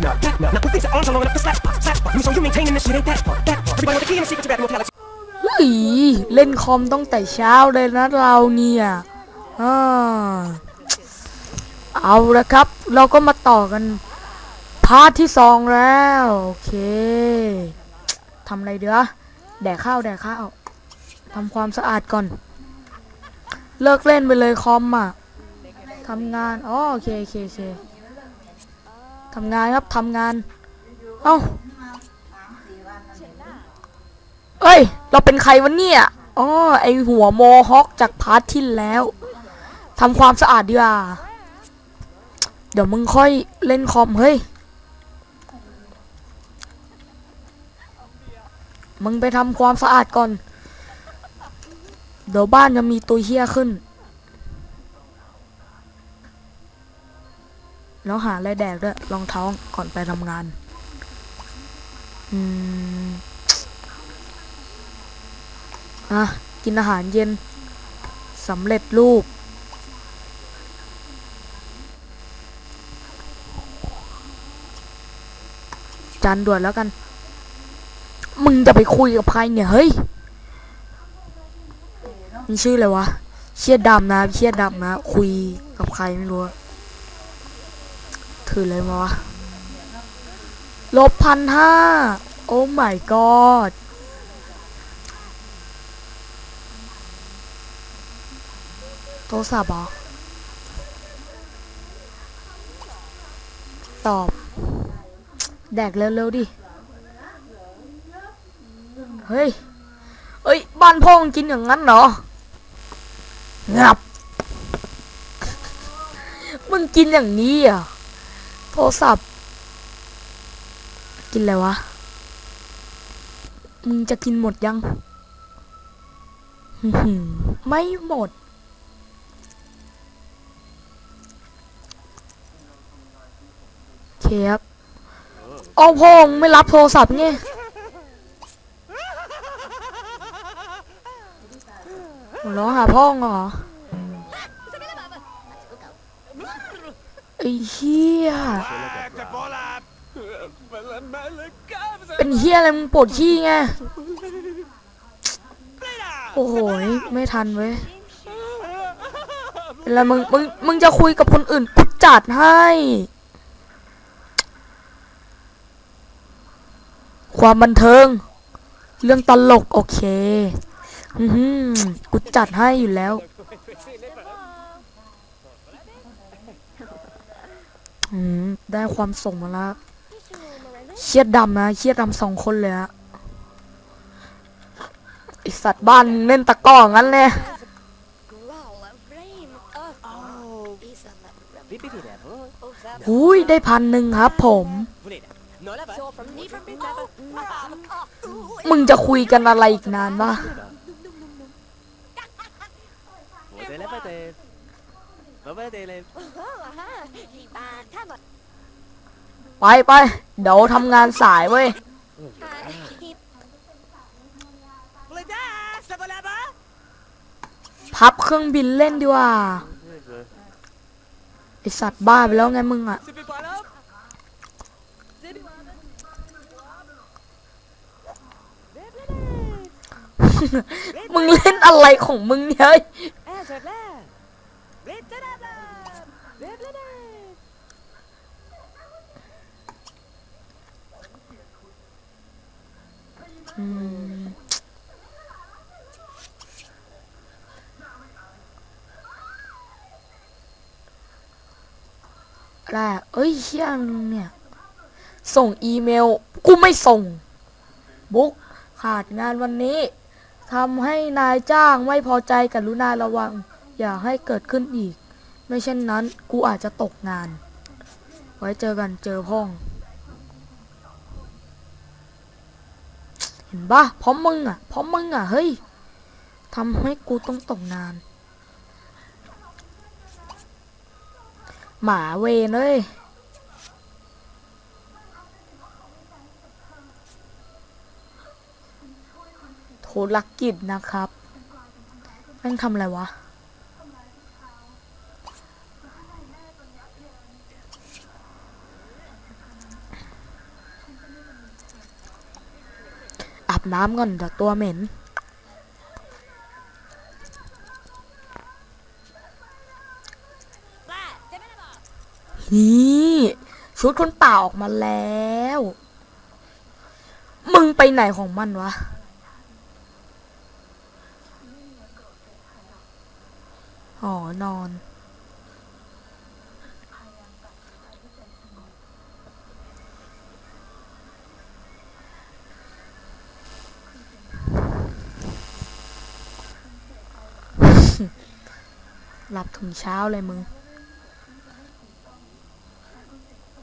No, no. Now put these arms along enough to slap, slap. You so you maintaining this shit ain't that, that. Everybody want the key and the secret to that mortality. เฮ้ยเล่นคอมต้องแต่เช้าเลยนะเราเนี่ยอ่าเอาละครับ เราก็มาต่อกัน พาร์ทที่สองแล้ว โอเคทำอะไรเดี๋ยวแดกข้าวแดกข้าวทำความสะอาดก่อน เลิกเล่นไปเลยคอมอะทำงานอ๋อโอเคโอเคโอเค ทำงานครับทำงาน เอ้าเอ้ย เราเป็นใครวะเนี่ยอ๋อไอหัวโมฮอคจากพาร์ทที่แล้วทำความสะอาดดีกว่า เดี๋ยวมึงค่อยเล่นคอมเฮ้ย มึงไปทำความสะอาดก่อน เดี๋ยวบ้านจะมีตัวเฮี้ยขึ้น แล้วหาอะไรแดกด้วยรองเท้าก่อนไปทำงาน อืมอะกินอาหารเย็นสำเร็จรูป จานด่วนแล้วกัน มึงจะไปคุยกับใครเนี่ย เฮ้ยมันชื่ออะไรวะ เชียดดำนะเชียดดำนะ คุยกับใครไม่รู้ ถืออะไรมาวะลบพันห้าโอ้ my god โทรศัพท์หรอ ตอบ แดกเร็วๆดิ เฮ้ย เอ้ย บ้านพ่องกินอย่างนั้นเหรอ งับ มึงกินอย่างนี้อะ โทรศัพท์ กินอะไรวะ มึงจะกินหมดยัง ไม่หมด เคครับเอาพงไม่รับโทรศัพท์ไงหัวเราะหาพ่องเหรอ อ้เหี้ยเป็นเหี้ยอะไรมึงปวดขี้ไง โอ้โหยไม่ทันเว้ยเป็นไรมึงมึงมึงจะคุยกับคนอื่นกูจัดให้ ความบันเทิง เรื่องตลกโอเค อือหือกูจัดให้อยู่แล้ว อืมได้ความส่งมาแล้วเชียดดำนะเชียดดำสองคนเลยอะไอสัตว์บ้านเล่นตะกร้องั้นเลยหุยได้พันหนึ่งครับผม มึงจะคุยกันอะไรอีกนานวะ บ๊ายไปไปเดี๋ยวทำงานสายเว้ยพับเครื่องบินเล่นดีกว่าไอสัตว์บ้าไปแล้วไงมึงอะมึงเล่นอะไรของมึงเนี่ยเอ้ อะเอ้ยเชี่ยมึงเนี่ย ส่งอีเมล กูไม่ส่ง บุ๊กขาดงานวันนี้ทำให้นายจ้างไม่พอใจกรุณาระวัง อย่าให้เกิดขึ้นอีก ไม่เช่นนั้น กูอาจจะตกงาน ไว้เจอกันเจอพ่อง เห็นปะเพราะมึงอะเพราะมึงอะ เฮ้ยทำให้กูต้องตกงาน หมาเวนเลยธุรกิจนะครับแม่งทำอะไรวะ น้ำก่อนเดี๋ยวตัวเหม็น นี่ ชุดคนป่าออกมาแล้ว มึงไปไหนของมันวะอ๋อนอน หลับถึงเช้าเลยมึง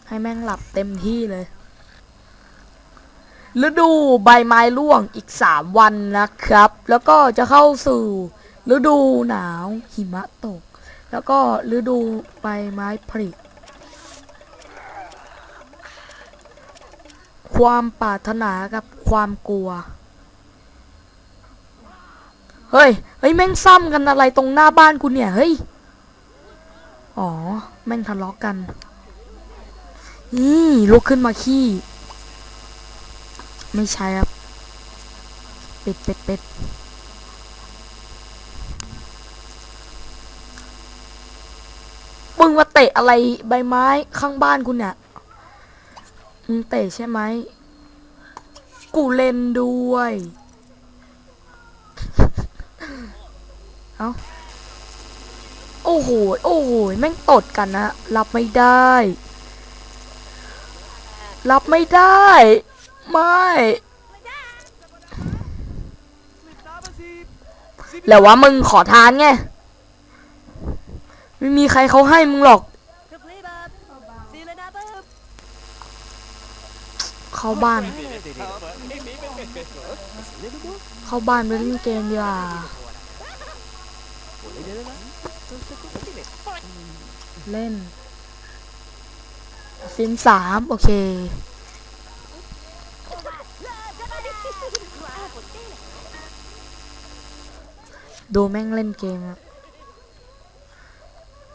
ให้แม่งหลับเต็มที่เลยฤดูใบไม้ร่วงอีกสามวันนะครับ แล้วก็จะเข้าสู่ฤดูหนาวหิมะตก แล้วก็ฤดูใบไม้ผลิความปรารถนากับความกลัว เฮ้ย เฮ้ย แม่งซ้ำกันอะไรตรงหน้าบ้านกูเนี่ย เฮ้ย อ๋อ แม่งทะเลาะกัน นี่ ลุกขึ้นมาขี้ ไม่ใช่ครับ เป็ดเป็ดเป็ดมึงมาเตะอะไรใบไม้ข้างบ้านกูเนี่ยมึงเตะใช่ไหม กูเล่นด้วย เอาโอ้โหโอ้โหแม่งตดกันนะรับไม่ได้ รับไม่ได้ ไม่แล้วว่ามึงขอทานไงไม่มีใครเขาให้มึงหรอก เข้าบ้าน เข้าบ้านไปเล่นเกมดีกว่า เล่นซินสามโอเคดูแม่งเล่นเกมอะ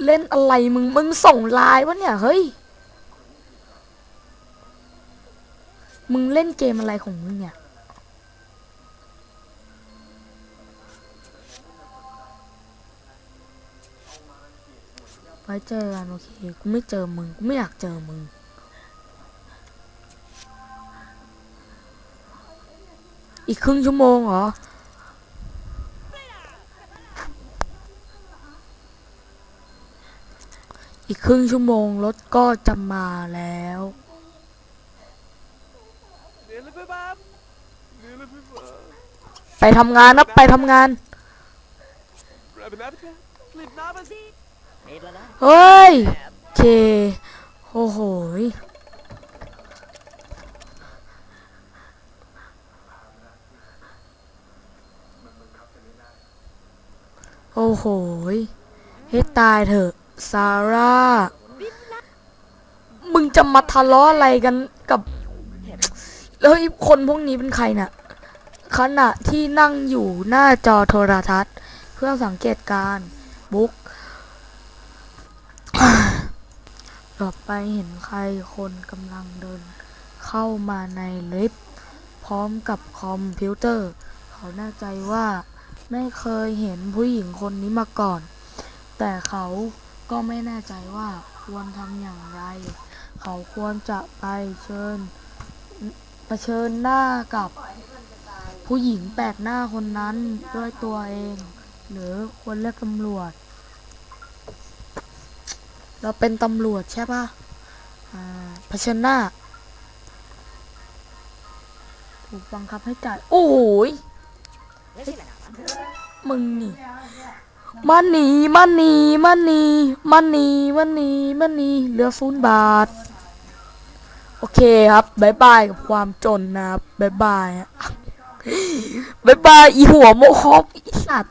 เล่นอะไรมึงมึงส่งไลน์วะเนี่ย เฮ้ย มึงเล่นเกมอะไรของมึงเนี่ย ไว้เจอกันโอเค กูไม่เจอมึง กูไม่อยากเจอมึง อีกครึ่งชั่วโมงเหรอ อีกครึ่งชั่วโมงรถก็จะมาแล้วไปทำงานนะไปทำงาน เฮ้ยโอเคโอ้โหโอ้โหให้ตายเถอะซาร่า มึงจะมาทะเลาะอะไรกันกับ แล้วคนพวกนี้เป็นใครน่ะ ขณะที่นั่งอยู่หน้าจอโทรทัศน์ เพื่อสังเกตการบุ๊ก หลบไปเห็นใครคนกำลังเดิน เข้ามาในลิฟต์พร้อมกับคอมพิวเตอร์ เขาแน่ใจว่าไม่เคยเห็นผู้หญิงคนนี้มาก่อน แต่เขาก็ไม่แน่ใจว่าควรทำอย่างไร เขาควรจะไปเชิญเผชิญหน้ากับผู้หญิงแปลกหน้าคนนั้นด้วยตัวเอง หรือควรเรียกตำรวจ เราเป็นตำรวจใช่ปะอ่าเผชิญหน้า ถูกบังคับให้จ่าย โอ้โหยมึงนี่ มันหนีมันหนีมันหนีมันหนีมันหนีมันหนีเหลือศูนย์บาท โอเคครับบายบายกับความจนนะครับบายบายบายบายอีหัวโมฮอปอีสัตว